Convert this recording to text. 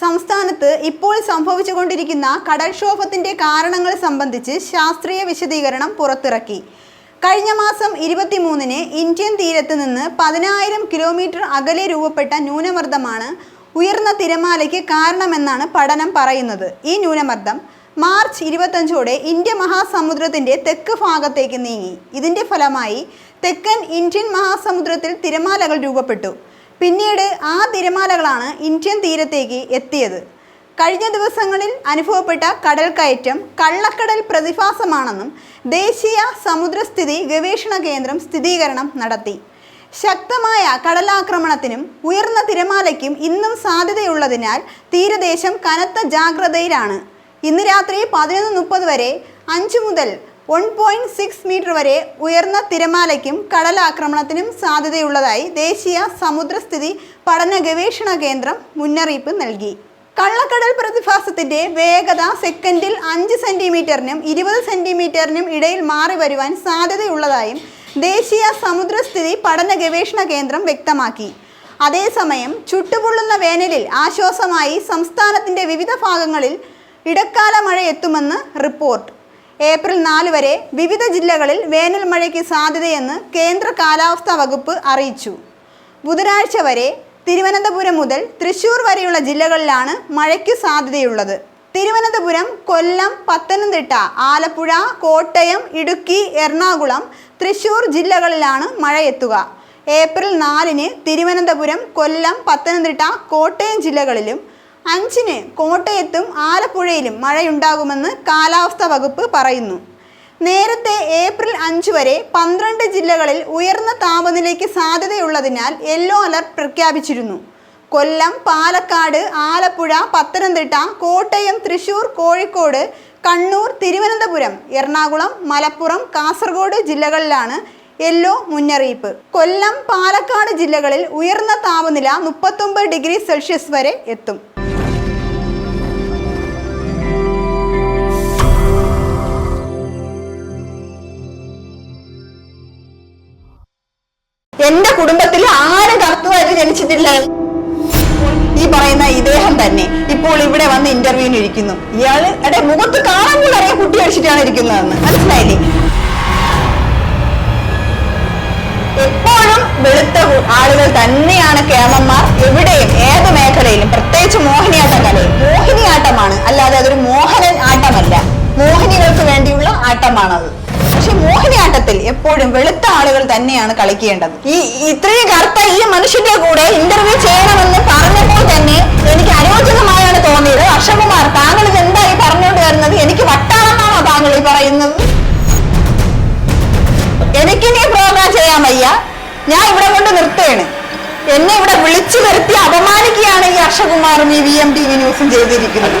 സംസ്ഥാനത്ത് ഇപ്പോൾ സംഭവിച്ചുകൊണ്ടിരിക്കുന്ന കടൽക്ഷോഭത്തിന്റെ കാരണങ്ങൾ സംബന്ധിച്ച് ശാസ്ത്രീയ വിശദീകരണം പുറത്തിറക്കി. കഴിഞ്ഞ മാസം ഇരുപത്തിമൂന്നിന് ഇന്ത്യൻ തീരത്ത് നിന്ന് പതിനായിരം കിലോമീറ്റർ അകലെ രൂപപ്പെട്ട ന്യൂനമർദ്ദമാണ് ഉയർന്ന തിരമാലയ്ക്ക് കാരണമെന്നാണ് പഠനം പറയുന്നത്. ഈ ന്യൂനമർദ്ദം മാർച്ച് ഇരുപത്തഞ്ചോടെ ഇന്ത്യ മഹാസമുദ്രത്തിന്റെ തെക്ക് ഭാഗത്തേക്ക് നീങ്ങി. ഇതിന്റെ ഫലമായി തെക്കൻ ഇന്ത്യൻ മഹാസമുദ്രത്തിൽ തിരമാലകൾ രൂപപ്പെട്ടു. പിന്നീട് ആ തിരമാലകളാണ് ഇന്ത്യൻ തീരത്തേക്ക് എത്തിയത്. കഴിഞ്ഞ ദിവസങ്ങളിൽ അനുഭവപ്പെട്ട കടൽ കയറ്റം കള്ളക്കടൽ പ്രതിഭാസമാണെന്നും ദേശീയ സമുദ്രസ്ഥിതി ഗവേഷണ കേന്ദ്രം സ്ഥിരീകരണം നടത്തി. ശക്തമായ കടലാക്രമണത്തിനും ഉയർന്ന തിരമാലയ്ക്കും ഇന്നും സാധ്യതയുള്ളതിനാൽ തീരദേശം കനത്ത ജാഗ്രതയിലാണ്. ഇന്ന് രാത്രി പതിനൊന്ന് മുപ്പത് വരെ അഞ്ച് മുതൽ വൺ പോയിന്റ് സിക്സ് മീറ്റർ വരെ ഉയർന്ന തിരമാലയ്ക്കും കടലാക്രമണത്തിനും സാധ്യതയുള്ളതായി ദേശീയ സമുദ്രസ്ഥിതി പഠന ഗവേഷണ കേന്ദ്രം മുന്നറിയിപ്പ് നൽകി. കള്ളക്കടൽ പ്രതിഭാസത്തിന്റെ വേഗത സെക്കൻഡിൽ അഞ്ച് സെന്റിമീറ്ററിനും ഇരുപത് സെന്റിമീറ്ററിനും ഇടയിൽ മാറി വരുവാൻ സാധ്യതയുള്ളതായും ദേശീയ സമുദ്രസ്ഥിതി പഠന ഗവേഷണ കേന്ദ്രം വ്യക്തമാക്കി. അതേസമയം ചുട്ടുപൊള്ളുന്ന വേനലിൽ ആശ്വാസമായി സംസ്ഥാനത്തിന്റെ വിവിധ ഭാഗങ്ങളിൽ ഇടക്കാല മഴ എത്തുമെന്ന് റിപ്പോർട്ട്. ഏപ്രിൽ നാല് വരെ വിവിധ ജില്ലകളിൽ വേനൽ മഴയ്ക്ക് സാധ്യതയെന്ന് കേന്ദ്ര കാലാവസ്ഥാ വകുപ്പ് അറിയിച്ചു. ബുധനാഴ്ച വരെ തിരുവനന്തപുരം മുതൽ തൃശൂർ വരെയുള്ള ജില്ലകളിലാണ് മഴയ്ക്ക് സാധ്യതയുള്ളത്. തിരുവനന്തപുരം കൊല്ലം പത്തനംതിട്ട ആലപ്പുഴ കോട്ടയം ഇടുക്കി എറണാകുളം തൃശൂർ ജില്ലകളിലാണ് മഴ എത്തുക. ഏപ്രിൽ നാലിന് തിരുവനന്തപുരം കൊല്ലം പത്തനംതിട്ട കോട്ടയം ജില്ലകളിലും അഞ്ചിന് കോട്ടയത്തും ആലപ്പുഴയിലും മഴയുണ്ടാകുമെന്ന് കാലാവസ്ഥാ വകുപ്പ് പറയുന്നു. നേരത്തെ ഏപ്രിൽ അഞ്ച് വരെ പന്ത്രണ്ട് ജില്ലകളിൽ ഉയർന്ന താപനിലയ്ക്ക് സാധ്യതയുള്ളതിനാൽ യെല്ലോ അലർട്ട് പ്രഖ്യാപിച്ചിരുന്നു. കൊല്ലം പാലക്കാട് ആലപ്പുഴ പത്തനംതിട്ട കോട്ടയം തൃശൂർ കോഴിക്കോട് കണ്ണൂർ തിരുവനന്തപുരം എറണാകുളം മലപ്പുറം കാസർഗോഡ് ജില്ലകളിലാണ് യെല്ലോ മുന്നറിയിപ്പ്. കൊല്ലം പാലക്കാട് ജില്ലകളിൽ ഉയർന്ന താപനില മുപ്പത്തൊമ്പത് ഡിഗ്രി സെൽഷ്യസ് വരെ എത്തും. എന്റെ കുടുംബത്തിൽ ആരും കറുത്തതായിട്ട് ജനിച്ചിട്ടില്ല. ഈ പറയുന്ന ഇദ്ദേഹം തന്നെ ഇപ്പോൾ ഇവിടെ വന്ന് ഇന്റർവ്യൂവിന് ഇരിക്കുന്നു. ഇയാൾ എടെ മുഖത്ത് കാണുമ്പോൾ അറിയാം കുട്ടി അടിച്ചിട്ടാണ് ഇരിക്കുന്നതെന്ന്. മനസ്സിലായില്ലേ? എപ്പോഴും വെളുത്ത ആളുകൾ തന്നെയാണ് കേമന്മാർ. എവിടെയും ഏത് മേഖലയിലും പ്രത്യേകിച്ച് മോഹിനിയാട്ട കലയിൽ മോഹിനിയാട്ടമാണ് അല്ലാതെ അതൊരു മോഹനൻ ആട്ടമല്ല. മോഹിനികൾക്ക് വേണ്ടിയുള്ള ആട്ടമാണത്. പക്ഷെ എപ്പോഴും വെളുത്ത ആളുകൾ തന്നെയാണ് കളിക്കേണ്ടത്. ഈ ഇത്രയും കറുത്ത ഈ മനുഷ്യന്റെ കൂടെ ഇന്റർവ്യൂ ചെയ്യണമെന്ന് പറഞ്ഞപ്പോൾ തന്നെ എനിക്ക് അനുയോജ്യമായാണ് തോന്നിയത്. അക്ഷകുമാർ താങ്കൾ ഇത് എന്തായി പറഞ്ഞുകൊണ്ട് വരുന്നത്? എനിക്ക് വട്ടാണെന്നാണോ താങ്കൾ ഈ പറയുന്നത്? എനിക്കിനി പ്രോഗ്രാം ചെയ്യാൻ വയ്യ. ഞാൻ ഇവിടെ കൊണ്ട് നിർത്തുകയാണ്. എന്നെ ഇവിടെ വിളിച്ചു വരുത്തി അപമാനിക്കുകയാണ് ഈ അക്ഷകുമാറും ഈ വി എം ടി വി ന്യൂസും ചെയ്തിരിക്കുന്നത്.